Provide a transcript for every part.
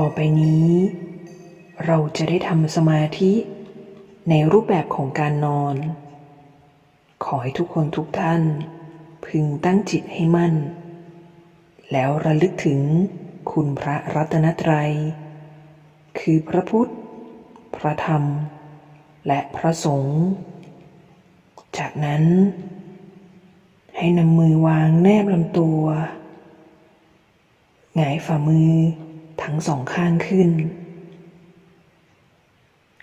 ต่อไปนี้ เราจะได้ทำสมาธิในรูปแบบของการนอน ขอให้ทุกคนทุกท่าน พึงตั้งจิตให้มั่น แล้วระลึกถึงคุณพระรัตนตรัย คือพระพุทธ พระธรรม และพระสงฆ์ จากนั้น ให้นำมือวางแนบลำตัว หงายฝ่ามือ ทั้งสองข้างขึ้น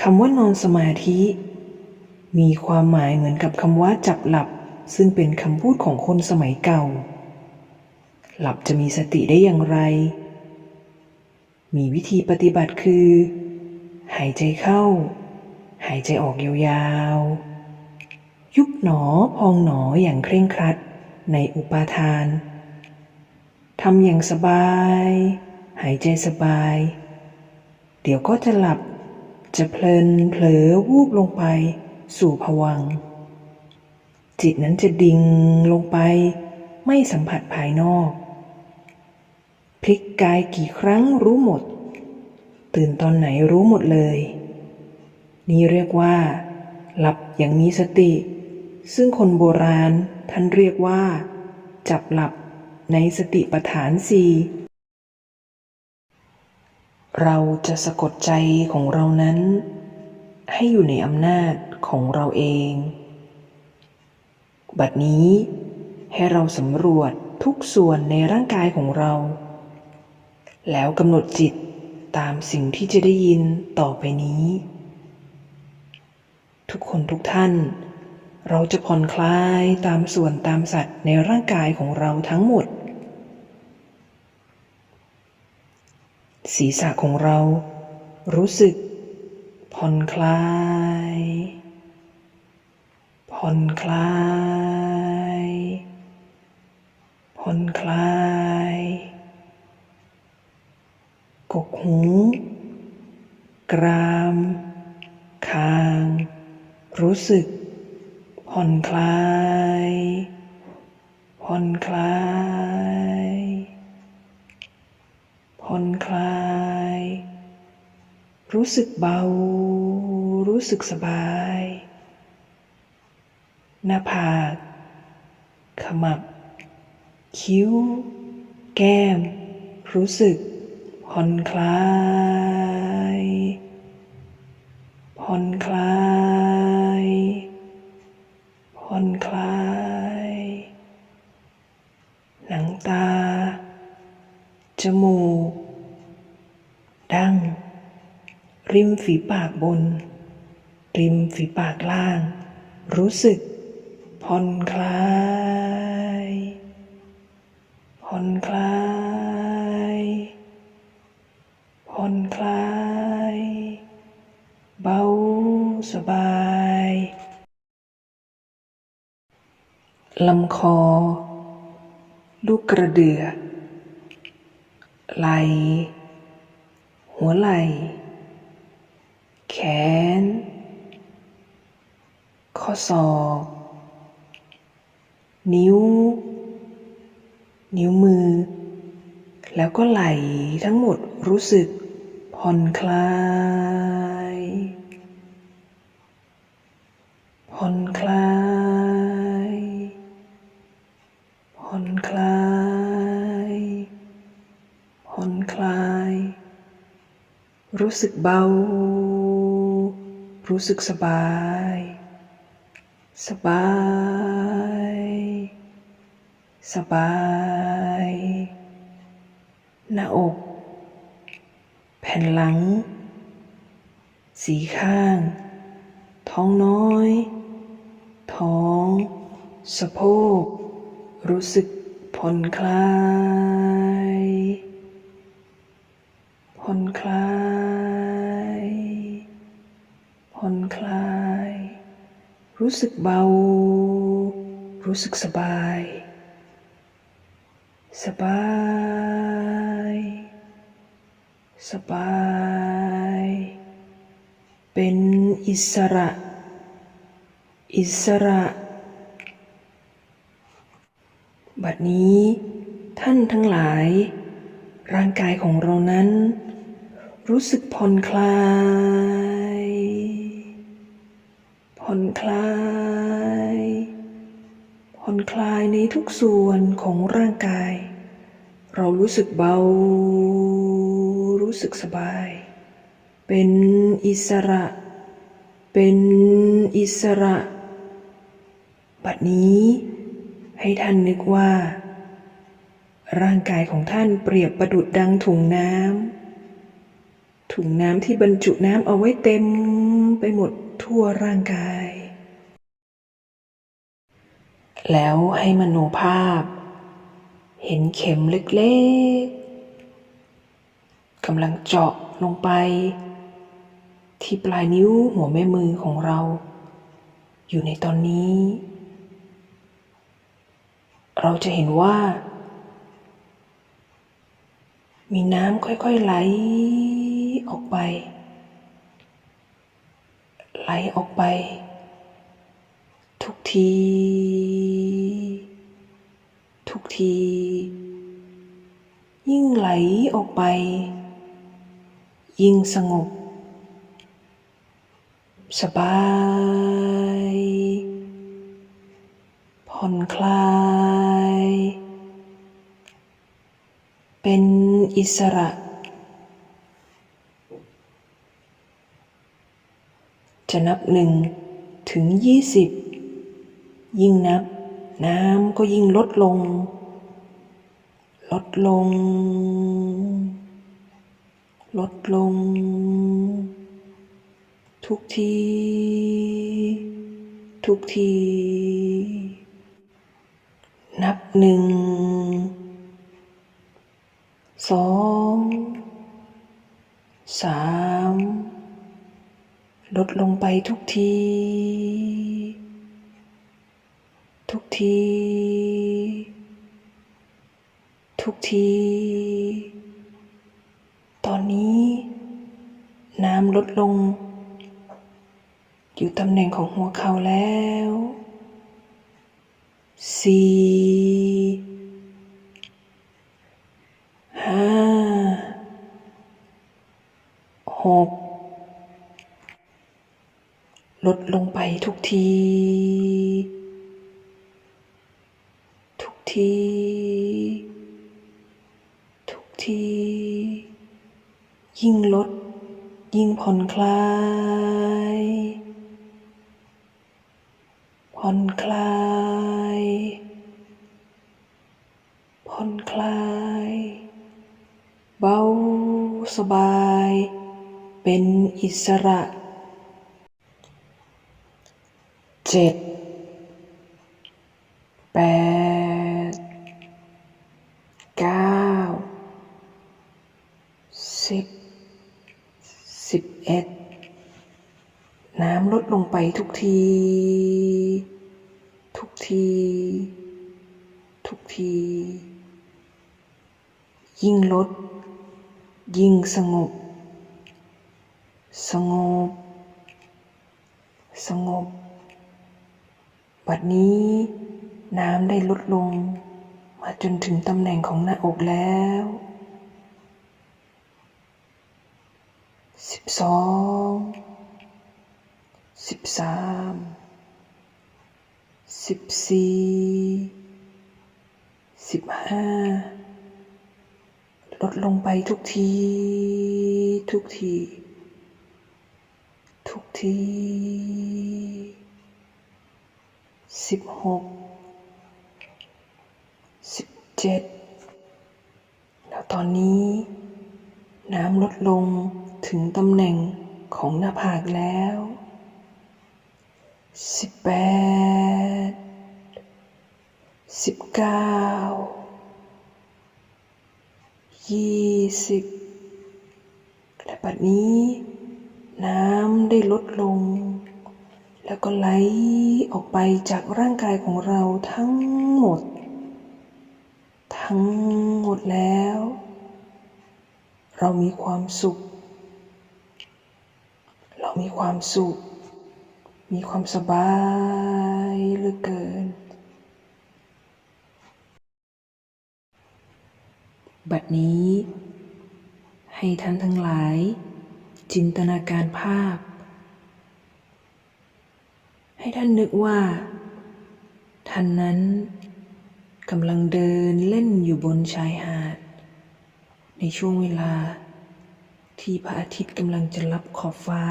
คำว่านอนสมาธิ มีความหมายเหมือนกับคำว่าจับหลับ ซึ่งเป็นคำพูดของคนสมัยเก่า หลับจะมีสติได้อย่างไร มีวิธีปฏิบัติคือ หายใจเข้า หายใจออกยาวๆ ยุบหนอพองหนออย่างเคร่งครัดในอุปาทานทำอย่างสบาย หายใจสบาย เดี๋ยวก็จะหลับ จะเพลินเผลอวูบลงไป สู่ผวัง จิตนั้นจะดิ่งลงไป ไม่สัมผัสภายนอก พลิกกายกี่ครั้งรู้หมด ตื่นตอนไหนรู้หมดเลย นี่เรียกว่า หลับอย่างมีสติ ซึ่งคนโบราณท่านเรียกว่า จับหลับในสติปัฏฐานสี่ เราจะสะกดใจของเรานั้น ให้อยู่ในอำนาจของเราเอง บัดนี้ให้เราสำรวจทุกส่วนในร่างกายของเรา แล้วกำหนดจิตตามสิ่งที่จะได้ยินต่อไปนี้ ทุกคนทุกท่าน เราจะผ่อนคลายตามส่วนตามสัตว์ในร่างกายของเราทั้งหมด ศีรษะของเรา รู้สึก ผ่อนคลาย ผ่อนคลาย ผ่อนคลาย กกหู กราม คาง รู้สึก ผ่อนคลาย ผ่อนคลาย รู้สึกเบา รู้สึกสบาย หน้าผาก ขมับ คิ้ว แก้ม รู้สึกผ่อนคลาย ริมฝีปากบน ริมฝีปากล่าง รู้สึก ผ่อนคลาย ผ่อนคลาย ผ่อนคลาย เบาสบายลำคอ ลูกกระเดือไหลหัวไหล่ แขน ข้อศอกนิ้ว นิ้วมือ แล้วก็ไหล่ทั้งหมดรู้สึกผ่อนคลาย ผ่อนคลาย ผ่อนคลาย ผ่อนคลาย รู้สึกเบา รู้สึกสบาย สบาย สบาย หน้าอก แผ่นหลัง สีข้าง ท้องน้อย ท้อง สะโพก รู้สึกผ่อนคลาย ผ่อนคลาย รู้สึกเบา รู้สึกสบาย สบาย สบาย เป็นอิสระ อิสระ บัดนี้ท่านทั้งหลาย ร่างกายของเรานั้น รู้สึกผ่อนคลาย ผ่อนคลายผ่อนคลายในทุกส่วนของร่างกาย เรารู้สึกเบา รู้สึกสบาย เป็นอิสระ เป็นอิสระ บัดนี้ให้ท่านนึกว่า ร่างกายของท่านเปรียบประดุดดังถุงน้ำถุงน้ำที่บรรจุน้ำเอาไว้เต็มไปหมด ทั่วร่างกาย แล้วให้มโนภาพ เห็นเข็มเล็กๆกำลังเจาะลงไป ที่ปลายนิ้วหัวแม่มือของเรา อยู่ในตอนนี้ เราจะเห็นว่า มีน้ำค่อยๆไหลออกไป ไหลออกไป ทุกที ทุกที ยิ่งไหลออกไป ยิ่งสงบ สบาย ผ่อนคลาย เป็นอิสระ จะนับหนึ่งถึงยี่สิบยิ่งนับ น้ำก็ยิ่งลดลง ลดลง ลดลง ทุกที ทุกที นับหนึ่งสองสาม ลดลงไปทุกที ทุกที ทุกที ตอนนี้ น้ำลดลง อยู่ตำแหน่งของหัวเข่าแล้วสี่ห้าหก ลดลงไปทุกที ทุกที ทุกที ยิ่งลด ยิ่งผ่อนคลาย ผ่อนคลาย ผ่อนคลาย เบาสบาย เป็นอิสระ เจ็ดแปดเก้าสิบสิบเอ็ดน้ำลดลงไปทุกที ทุกที ทุกที ยิ่งลด ยิ่งสงบ สงบ สงบ บัดนี้ น้ำได้ลดลง มาจนถึงตำแหน่งของหน้าอกแล้วสิบสองสิบสามสิบสี่สิบห้าลดลงไปทุกที ทุกที ทุกที สิบหกสิบเจ็ดแล้วตอนนี้ น้ำลดลงถึงตำแหน่งของหน้าผากแล้วสิบแปดสิบเก้ายี่สิบและบัดนี้ น้ำได้ลดลง แล้วก็ไหลออกไปจากร่างกายของเราทั้งหมด ทั้งหมดแล้ว เรามีความสุข เรามีความสุข มีความสบายเหลือเกิน บัดนี้ ให้ท่านทั้งหลาย จินตนาการภาพ ให้ท่านนึกว่า ท่านนั้นกำลังเดินเล่นอยู่บนชายหาด ในช่วงเวลา ที่พระอาทิตย์กำลังจะลับขอบฟ้า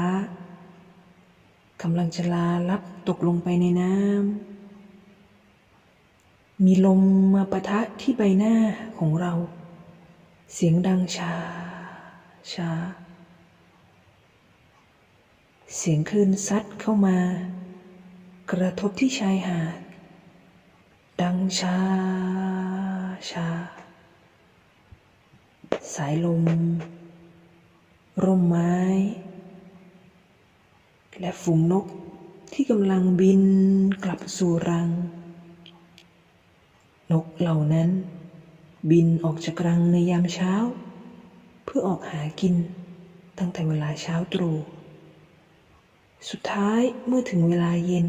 กำลังจะลาลับตกลงไปในน้ำ มีลมมาปะทะที่ใบหน้าของเรา เสียงดังชาชา เสียงคลื่นซัดเข้ามา กระทบที่ชายหาด ดังชาชา สายลม ร่มไม้ และฝูงนกที่กำลังบินกลับสู่รัง นกเหล่านั้น บินออกจากรังในยามเช้า เพื่อออกหากินตั้งแต่เวลาเช้าตรู่สุดท้ายเมื่อถึงเวลาเย็น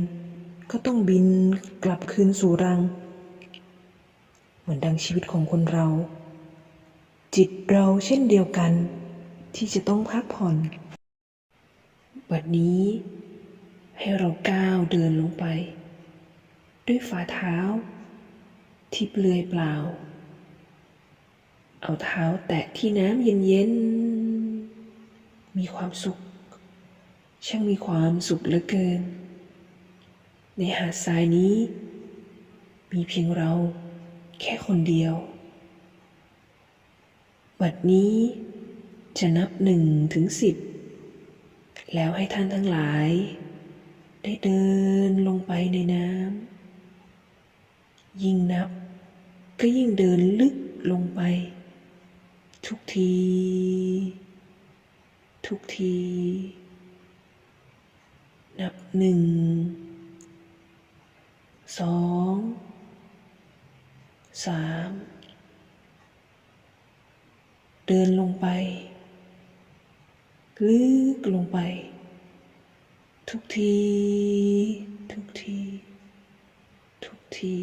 ก็ต้องบินกลับคืนสู่รัง เหมือนดังชีวิตของคนเรา จิตเราเช่นเดียวกัน ที่จะต้องพักผ่อน บัดนี้ ให้เราก้าวเดินลงไป ด้วยฝ่าเท้า ที่เปลือยเปล่า เอาเท้าแตะที่น้ำเย็นๆ มีความสุข ช่างมีความสุขเหลือเกิน ในหาดทรายนี้ มีเพียงเราแค่คนเดียว บัดนี้จะนับหนึ่งถึงสิบ แล้วให้ท่านทั้งหลาย ได้เดินลงไปในน้ำยิ่งนับก็ยิ่งเดินลึกลงไป ทุกที ทุกที นับหนึ่ง สองสามเดินลงไป ลึกลงไป ทุกที ทุกที ทุกที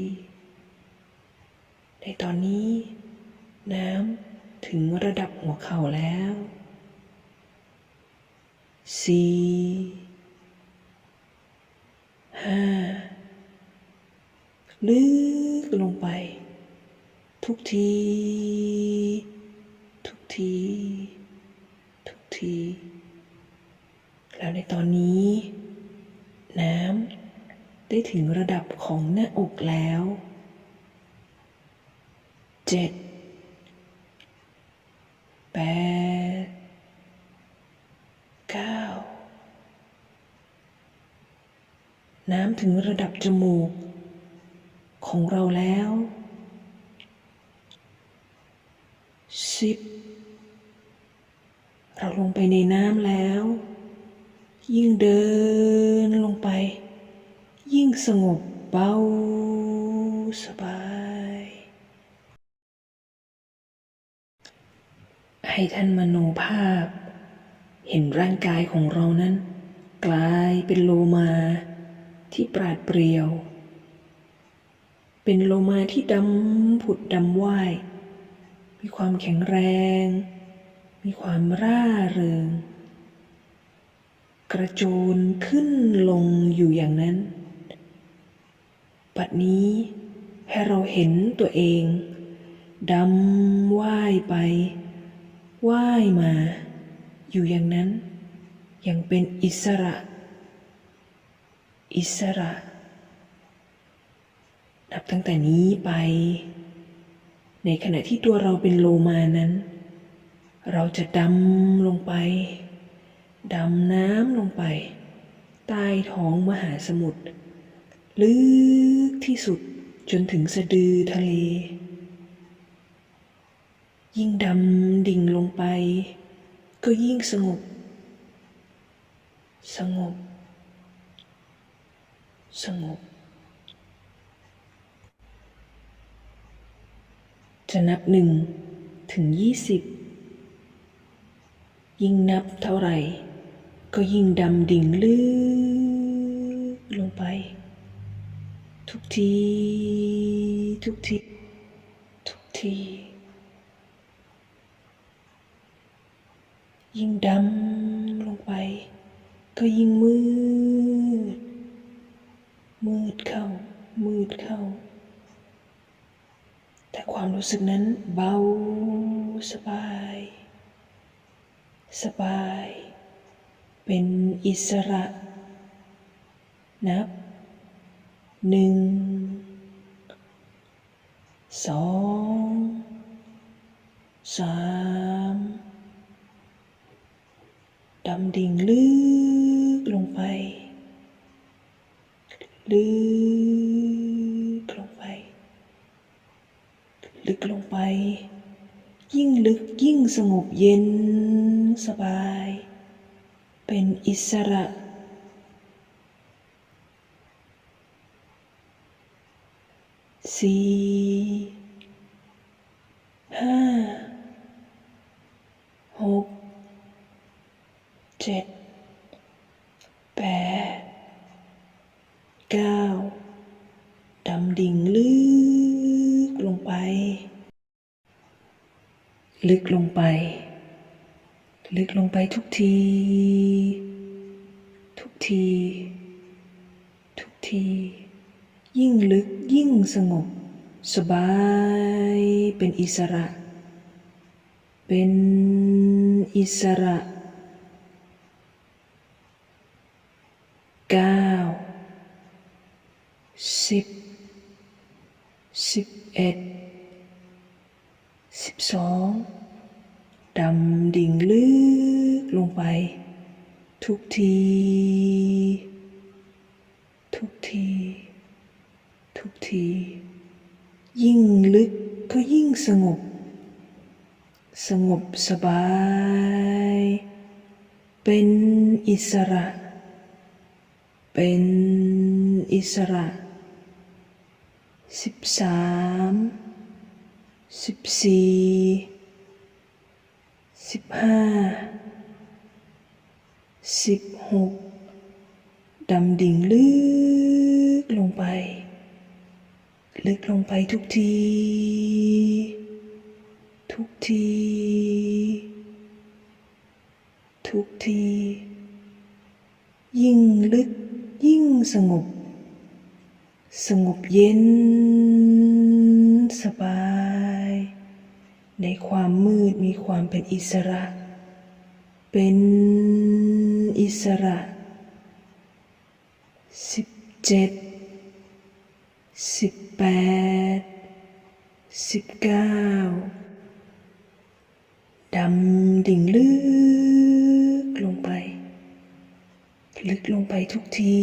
ในตอนนี้ น้ำถึงระดับหัวเข่าแล้วสี่ห้า ลึกลงไป ทุกที ทุกที ทุกที แล้วในตอนนี้ น้ำได้ถึงระดับของหน้าอกแล้วเจ็ดแปดเก้าน้ำถึงระดับจมูก ของเราแล้วสิบเราลงไปในน้ำแล้ว ยิ่งเดินลงไป ยิ่งสงบเบาสบาย ให้ท่านมโนภาพ เห็นร่างกายของเรานั้น กลายเป็นโลมาที่ปราดเปรียว เป็นโลมาที่ดำผุดดำว่าย มีความแข็งแรง มีความร่าเริง กระโจนขึ้นลงอยู่อย่างนั้น ปัดนี้ให้เราเห็นตัวเองดำว่ายไป ว่ายมา อยู่อย่างนั้นยังเป็นอิสระ อิสระ นับตั้งแต่นี้ไป ในขณะที่ตัวเราเป็นโลมานั้น เราจะดำลงไป ดำน้ำลงไป ใต้ท้องมหาสมุทรลึกที่สุดจนถึงสะดือทะเล ยิ่งดำดิ่งลงไป ก็ยิ่งสงบ สงบ สงบ จะนับหนึ่งถึงยี่สิบยิ่งนับเท่าไหร่ ก็ยิ่งดำดิ่งลึกลงไป ทุกที ทุกที ทุกที ยิ่งดำลงไป ก็ยิ่งมืด มืดเข้า มืดเข้า ความรู้สึกนั้นเบาสบาย สบาย เป็นอิสระ นับหนึ่งสองสามดำดิ่งลึกลงไป ลึกลงไป ลึกลงไป ยิ่งลึกยิ่งสงบเย็นสบาย เป็นอิสระ สี่ห้าหกเจ็ดแปดเก้าดำดิ่ง ลึกลงไป ลึกลงไปทุกที ทุกที ทุกที ยิ่งลึกยิ่งสงบ สบายเป็นอิสระ เป็นอิสระเก้าสิบสิบเอ็ด สิบสองดำดิ่งลึกลงไป ทุกที ทุกที ทุกที ยิ่งลึกก็ยิ่งสงบ สงบสบาย เป็นอิสระ เป็นอิสระสิบสาม สิบสี่สิบห้าสิบหกดำดิ่งลึกลงไป ลึกลงไปทุกที ทุกที ทุกที ยิ่งลึกยิ่งสงบ สงบเย็นสบาย ในความมืดมีความเป็นอิสระ เป็นอิสระสิบเจ็ดสิบแปดสิบเก้าดำดิ่งลึกลงไป ลึกลงไปทุกที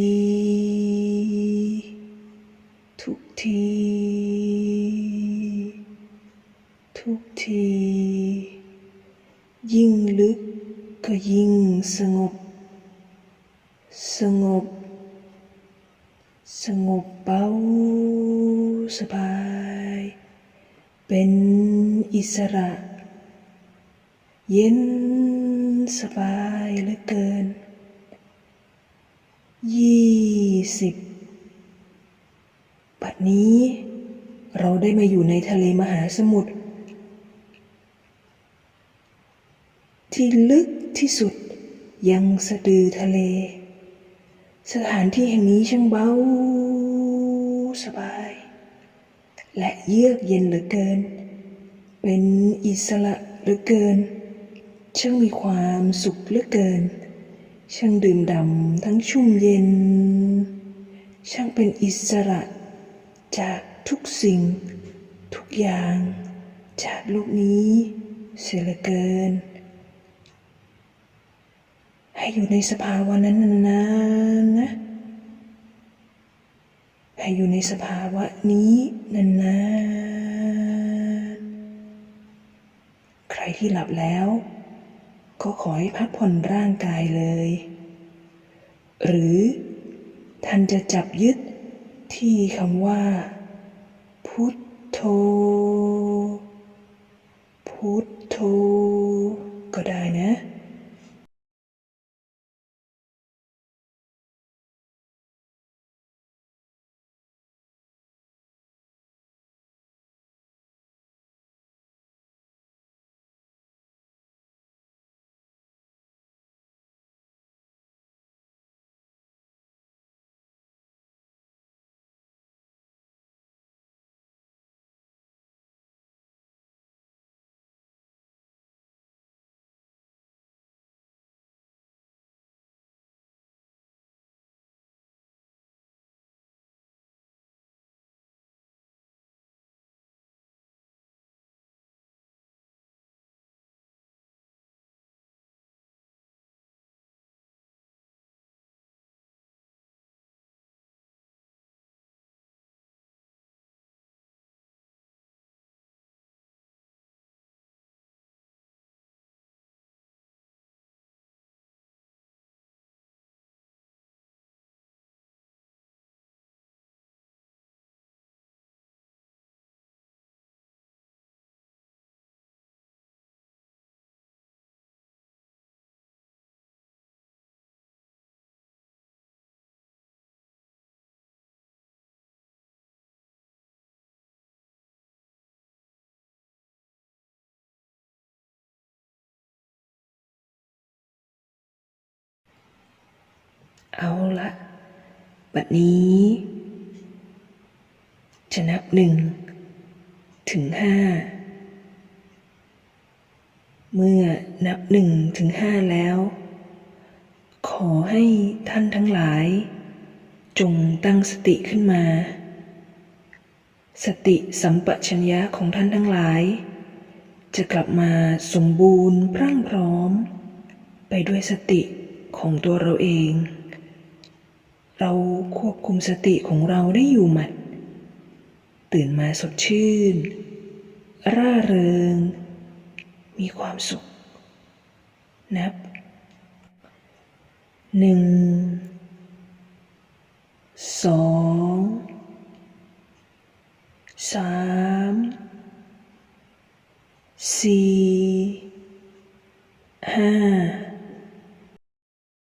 ทุกที ที ยิ่งลึกก็ยิ่งสงบ สงบ สงบเบาสบาย เป็นอิสระ เย็นสบายเหลือเกิน ยี่สิบบัดนี้เราได้มาอยู่ในทะเลมหาสมุทร ที่ลึกที่สุด ยังสะดือทะเล สถานที่แห่งนี้ช่างเบาสบาย และเยือกเย็นเหลือเกิน เป็นอิสระเหลือเกิน ช่างมีความสุขเหลือเกิน ช่างดื่มด่ำทั้งชุ่มเย็น ช่างเป็นอิสระจากทุกสิ่ง ทุกอย่าง จากโลกนี้เสียเหลือเกิน ให้อยู่ในสภาวะนั้นนานๆนะ ให้อยู่ในสภาวะนี้นานๆ ใครที่หลับแล้ว ก็ขอให้พักผ่อนร่างกายเลย หรือท่านจะจับยึดที่คำว่า พุทโธ พุทโธ ก็ได้นะ เอาละบัดนี้ จะนับหนึ่งถึงห้าเมื่อนับหนึ่งถึงห้าแล้ว ขอให้ท่านทั้งหลาย จงตั้งสติขึ้นมา สติสัมปชัญญะของท่านทั้งหลาย จะกลับมาสมบูรณ์พรั่งพร้อม ไปด้วยสติของตัวเราเอง เราควบคุมสติของเราได้อยู่หมัด ตื่นมาสดชื่น ร่าเริง มีความสุข นับหนึ่งสองสามสี่ห้า